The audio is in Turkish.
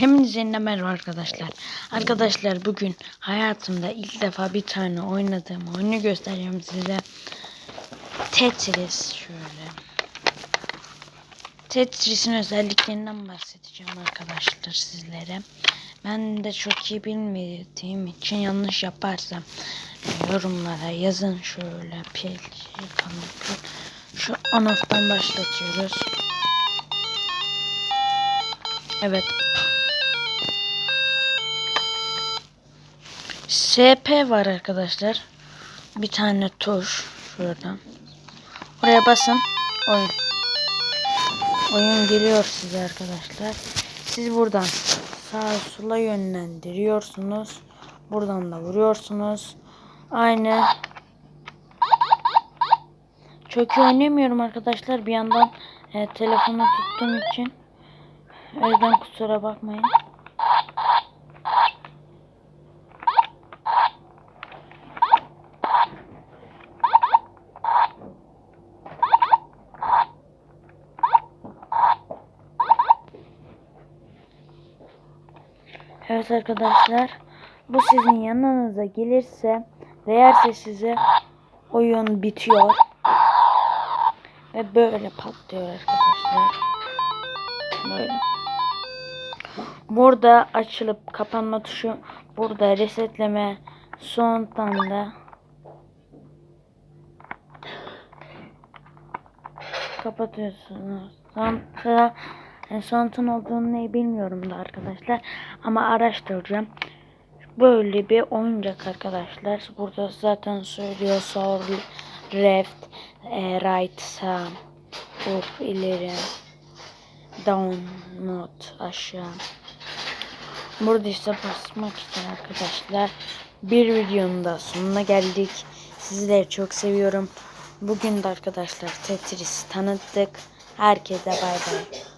Hepinize merhaba arkadaşlar. Arkadaşlar bugün hayatımda ilk defa bir tane oynadığım oyunu göstereceğim size. Tetris şöyle. Tetris'in özelliklerinden bahsedeceğim arkadaşlar sizlere. Ben de çok iyi bilmediğim için yanlış yaparsam yorumlara yazın şöyle. Şu on off'tan başlatıyoruz. Evet SP var arkadaşlar. Bir tane tuş şuradan. Oraya basın. Oyun. Oyun geliyor size arkadaşlar. Siz buradan sağa sola yönlendiriyorsunuz. Buradan da vuruyorsunuz. Aynı. Çok iyi oynayamıyorum arkadaşlar. Bir yandan e, telefonu tuttuğum için. O yüzden kusura bakmayın. Evet arkadaşlar. Bu sizin yanınıza gelirse değerse size oyun bitiyor. Ve böyle patlıyor arkadaşlar. Böyle. Burada açılıp kapanma tuşu. Burada resetleme. Sondan da kapatıyorsunuz. Sonra sonun olduğunu ne bilmiyorum da arkadaşlar. Ama araştıracağım. Böyle bir oyuncak arkadaşlar. Burada zaten söylüyor sol left, e, right, sağ, up, ileri, down, not, aşağı. Burada işte basmak için arkadaşlar. Bir videonun da sonuna geldik. Sizleri çok seviyorum. Bugün de arkadaşlar Tetris tanıttık. Herkese bay bay.